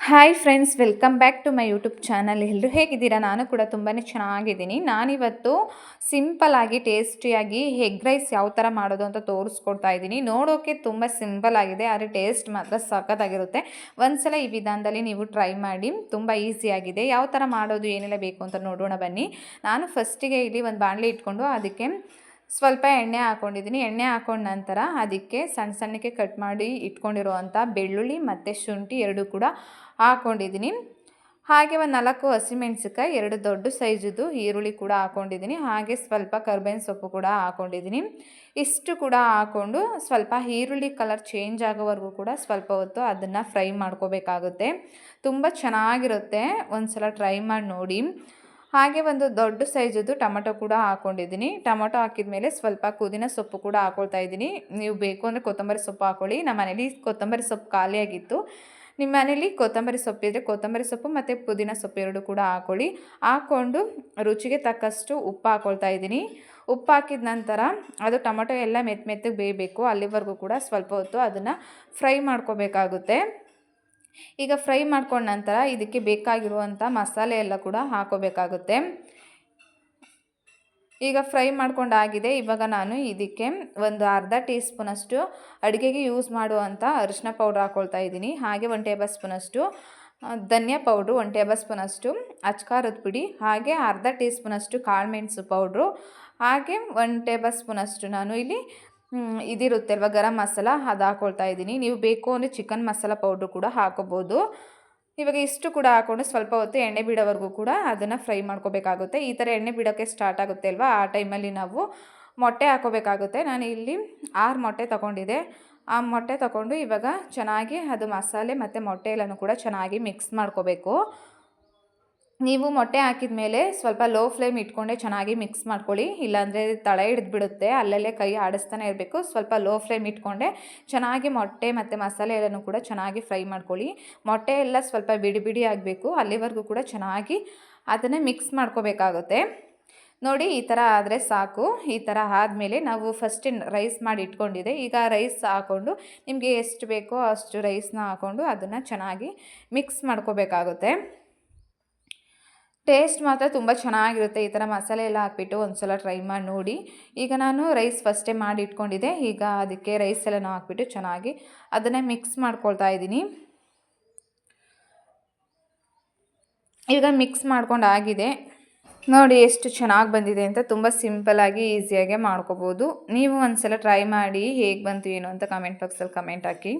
Hi friends welcome back to my YouTube channel ಎಲ್ಲರೂ ಹೇಗಿದ್ದೀರಾ? ನಾನು ಕೂಡ ತುಂಬಾ ಚೆನ್ನಾಗಿದ್ದೀನಿ. ನಾನಿವತ್ತು ಸಿಂಪಲಾಗಿ ಟೇಸ್ಟಿಯಾಗಿ ಎಗ್ ರೈಸ್ ಯಾವ ಥರ ಮಾಡೋದು ಅಂತ ತೋರಿಸ್ಕೊಡ್ತಾ ಇದ್ದೀನಿ. ನೋಡೋಕ್ಕೆ ತುಂಬ ಸಿಂಪಲ್ ಆಗಿದೆ, ಆದರೆ ಟೇಸ್ಟ್ ಮಾತ್ರ ಸಖತ್ತಾಗಿರುತ್ತೆ. ಒಂದ್ಸಲ ಈ ವಿಧಾನದಲ್ಲಿ ನೀವು ಟ್ರೈ ಮಾಡಿ, ತುಂಬ ಈಸಿಯಾಗಿದೆ ಯಾವ ಥರ ಮಾಡೋದು, ಏನೆಲ್ಲ ಬೇಕು ಅಂತ ನೋಡೋಣ ಬನ್ನಿ. ನಾನು ಫಸ್ಟಿಗೆ ಇಲ್ಲಿ ಒಂದು ಬಾಣಲೆ ಇಟ್ಕೊಂಡು ಅದಕ್ಕೆ ಸ್ವಲ್ಪ ಎಣ್ಣೆ ಹಾಕ್ಕೊಂಡಿದ್ದೀನಿ ಎಣ್ಣೆ ಹಾಕೊಂಡ ನಂತರ ಅದಕ್ಕೆ ಸಣ್ಣ ಸಣ್ಣಕ್ಕೆ ಕಟ್ ಮಾಡಿ ಇಟ್ಕೊಂಡಿರುವಂಥ ಬೆಳ್ಳುಳ್ಳಿ ಮತ್ತು ಶುಂಠಿ ಎರಡು ಕೂಡ ಹಾಕ್ಕೊಂಡಿದ್ದೀನಿ ಹಾಗೆ ಒಂದು ನಾಲ್ಕು ಹಸಿಮೆಣ್ಸಿಕಾಯಿ ಎರಡು ದೊಡ್ಡ ಸೈಜದ್ದು ಈರುಳ್ಳಿ ಕೂಡ ಹಾಕ್ಕೊಂಡಿದ್ದೀನಿ ಹಾಗೆ ಸ್ವಲ್ಪ ಕರ್ಬೇವಿನ ಸೊಪ್ಪು ಕೂಡ ಹಾಕ್ಕೊಂಡಿದ್ದೀನಿ ಇಷ್ಟು ಕೂಡ ಹಾಕ್ಕೊಂಡು ಸ್ವಲ್ಪ ಈರುಳ್ಳಿ ಕಲರ್ ಚೇಂಜ್ ಆಗೋವರೆಗೂ ಕೂಡ ಸ್ವಲ್ಪ ಹೊತ್ತು ಅದನ್ನು ಫ್ರೈ ಮಾಡ್ಕೋಬೇಕಾಗುತ್ತೆ. ತುಂಬ ಚೆನ್ನಾಗಿರುತ್ತೆ. ಒಂದು ಸಲ ಟ್ರೈ ಮಾಡಿ ನೋಡಿ. ಹಾಗೆ ಒಂದು ದೊಡ್ಡ ಸೈಜದ್ದು ಟೊಮೊಟೊ ಕೂಡ ಹಾಕ್ಕೊಂಡಿದ್ದೀನಿ ಟೊಮೊಟೊ ಹಾಕಿದ ಮೇಲೆ ಸ್ವಲ್ಪ ಕುದಿನ ಸೊಪ್ಪು ಕೂಡ ಹಾಕೊಳ್ತಾ ಇದ್ದೀನಿ. ನೀವು ಬೇಕು ಅಂದರೆ ಕೊತ್ತಂಬರಿ ಸೊಪ್ಪು ಹಾಕೊಳ್ಳಿ. ನಮ್ಮ ಮನೇಲಿ ಕೊತ್ತಂಬರಿ ಸೊಪ್ಪು ಖಾಲಿಯಾಗಿತ್ತು. ನಿಮ್ಮ ಮನೇಲಿ ಕೊತ್ತಂಬರಿ ಸೊಪ್ಪಿದ್ರೆ ಕೊತ್ತಂಬರಿ ಸೊಪ್ಪು ಮತ್ತು ಪುದೀನ ಸೊಪ್ಪು ಎರಡು ಕೂಡ ಹಾಕೊಳ್ಳಿ. ಹಾಕ್ಕೊಂಡು ರುಚಿಗೆ ತಕ್ಕಷ್ಟು ಉಪ್ಪು ಹಾಕೊಳ್ತಾ ಇದ್ದೀನಿ. ಉಪ್ಪು ಹಾಕಿದ ನಂತರ ಅದು ಟೊಮೊಟೊ ಎಲ್ಲ ಮೆತ್ತ ಮೆತ್ತಗೆ ಬೇಯಬೇಕು. ಅಲ್ಲಿವರೆಗೂ ಕೂಡ ಸ್ವಲ್ಪ ಹೊತ್ತು ಅದನ್ನು ಫ್ರೈ ಮಾಡ್ಕೋಬೇಕಾಗುತ್ತೆ. ಈಗ ಫ್ರೈ ಮಾಡ್ಕೊಂಡ ನಂತರ ಇದಕ್ಕೆ ಬೇಕಾಗಿರುವಂಥ ಮಸಾಲೆ ಎಲ್ಲ ಕೂಡ ಹಾಕೋಬೇಕಾಗುತ್ತೆ. ಈಗ ಫ್ರೈ ಮಾಡ್ಕೊಂಡಾಗಿದೆ ಇವಾಗ ನಾನು ಇದಕ್ಕೆ ಒಂದು ಅರ್ಧ ಟೀ ಸ್ಪೂನಷ್ಟು ಅಡುಗೆಗೆ ಯೂಸ್ ಮಾಡುವಂಥ ಅರಿಶಿನ ಪೌಡ್ರ್ ಹಾಕ್ಕೊಳ್ತಾ ಇದ್ದೀನಿ. ಹಾಗೆ ಒನ್ ಟೇಬಲ್ ಸ್ಪೂನಷ್ಟು ಧನಿಯಾ ಪೌಡ್ರು, ಒಂದು ಟೇಬಲ್ ಸ್ಪೂನಷ್ಟು ಅಚ್ಕಾರದ ಪುಡಿ, ಹಾಗೆ ಅರ್ಧ ಟೀ ಸ್ಪೂನಷ್ಟು ಕಾಳುಮೆಣಸು ಪೌಡ್ರು, ಹಾಗೆ ಒನ್ ಟೇಬಲ್ ಸ್ಪೂನಷ್ಟು ನಾನು ಇಲ್ಲಿ ಇದಿರುತ್ತೆ ಅಲ್ವಾ ಗರಂ ಮಸಾಲ ಅದು ಹಾಕ್ಕೊಳ್ತಾ ಇದ್ದೀನಿ. ನೀವು ಬೇಕು ಅಂದರೆ ಚಿಕನ್ ಮಸಾಲ ಪೌಡ್ರು ಕೂಡ ಹಾಕೋಬೋದು. ಇವಾಗ ಇಷ್ಟು ಕೂಡ ಹಾಕ್ಕೊಂಡು ಸ್ವಲ್ಪ ಹೊತ್ತು ಎಣ್ಣೆ ಬಿಡೋವರೆಗೂ ಕೂಡ ಅದನ್ನು ಫ್ರೈ ಮಾಡ್ಕೋಬೇಕಾಗುತ್ತೆ. ಈ ಥರ ಎಣ್ಣೆ ಬಿಡೋಕ್ಕೆ ಸ್ಟಾರ್ಟ್ ಆಗುತ್ತೆ ಅಲ್ವಾ? ಆ ಟೈಮಲ್ಲಿ ನಾವು ಮೊಟ್ಟೆ ಹಾಕೋಬೇಕಾಗುತ್ತೆ. ನಾನು ಇಲ್ಲಿ ಆರು ಮೊಟ್ಟೆ ತೊಗೊಂಡಿದ್ದೆ ಆ ಮೊಟ್ಟೆ ತಗೊಂಡು ಇವಾಗ ಚೆನ್ನಾಗಿ ಅದು ಮಸಾಲೆ ಮತ್ತು ಮೊಟ್ಟೆ ಎಲ್ಲನೂ ಕೂಡ ಚೆನ್ನಾಗಿ ಮಿಕ್ಸ್ ಮಾಡ್ಕೋಬೇಕು. ನೀವು ಮೊಟ್ಟೆ ಹಾಕಿದ ಮೇಲೆ ಸ್ವಲ್ಪ ಲೋ ಫ್ಲೇಮ್ ಇಟ್ಕೊಂಡೆ ಚೆನ್ನಾಗಿ ಮಿಕ್ಸ್ ಮಾಡ್ಕೊಳ್ಳಿ. ಇಲ್ಲಾಂದರೆ ತಳ ಹಿಡಿದ್ಬಿಡುತ್ತೆ. ಅಲ್ಲಲ್ಲೇ ಕೈ ಆಡಿಸ್ತಾನೆ ಇರಬೇಕು. ಸ್ವಲ್ಪ ಲೋ ಫ್ಲೇಮ್ ಇಟ್ಕೊಂಡೆ ಚೆನ್ನಾಗಿ ಮೊಟ್ಟೆ ಮತ್ತು ಮಸಾಲೆ ಎಲ್ಲನೂ ಕೂಡ ಚೆನ್ನಾಗಿ ಫ್ರೈ ಮಾಡ್ಕೊಳ್ಳಿ. ಮೊಟ್ಟೆ ಎಲ್ಲ ಸ್ವಲ್ಪ ಬಿಡಿ ಬಿಡಿ ಆಗಬೇಕು. ಅಲ್ಲಿವರೆಗೂ ಕೂಡ ಚೆನ್ನಾಗಿ ಅದನ್ನೇ ಮಿಕ್ಸ್ ಮಾಡ್ಕೋಬೇಕಾಗುತ್ತೆ. ನೋಡಿ, ಈ ಥರ ಆದರೆ ಸಾಕು. ಈ ಥರ ಆದಮೇಲೆ ನಾವು ಫಸ್ಟ್ ರೈಸ್ ಮಾಡಿ ಇಟ್ಕೊಂಡಿದೆ. ಈಗ ರೈಸ್ ಹಾಕ್ಕೊಂಡು ನಿಮಗೆ ಎಷ್ಟು ಬೇಕೋ ಅಷ್ಟು ರೈಸ್ನ ಹಾಕ್ಕೊಂಡು ಅದನ್ನು ಚೆನ್ನಾಗಿ ಮಿಕ್ಸ್ ಮಾಡ್ಕೋಬೇಕಾಗುತ್ತೆ. ಟೇಸ್ಟ್ ಮಾತ್ರ ತುಂಬ ಚೆನ್ನಾಗಿರುತ್ತೆ ಈ ಥರ ಮಸಾಲೆ ಎಲ್ಲ ಹಾಕ್ಬಿಟ್ಟು ಒಂದು ಸಲ ಟ್ರೈ ಮಾಡಿ ನೋಡಿ. ಈಗ ನಾನು ರೈಸ್ ಫಸ್ಟೇ ಮಾಡಿ ಇಟ್ಕೊಂಡಿದ್ದೆ. ಈಗ ಅದಕ್ಕೆ ರೈಸ್ ಎಲ್ಲ ಹಾಕ್ಬಿಟ್ಟು ಚೆನ್ನಾಗಿ ಅದನ್ನೇ ಮಿಕ್ಸ್ ಮಾಡ್ಕೊಳ್ತಾ ಇದ್ದೀನಿ. ಈಗ ಮಿಕ್ಸ್ ಮಾಡ್ಕೊಂಡು ಆಗಿದೆ. ನೋಡಿ ಎಷ್ಟು ಚೆನ್ನಾಗಿ ಬಂದಿದೆ ಅಂತ ತುಂಬ ಸಿಂಪಲಾಗಿ ಈಸಿಯಾಗೆ ಮಾಡ್ಕೋಬೋದು. ನೀವು ಒಂದು ಸಲ ಟ್ರೈ ಮಾಡಿ ಹೇಗೆ ಬಂತು ಏನು ಅಂತ ಕಮೆಂಟ್ ಬಾಕ್ಸಲ್ಲಿ ಕಮೆಂಟ್ ಹಾಕಿ.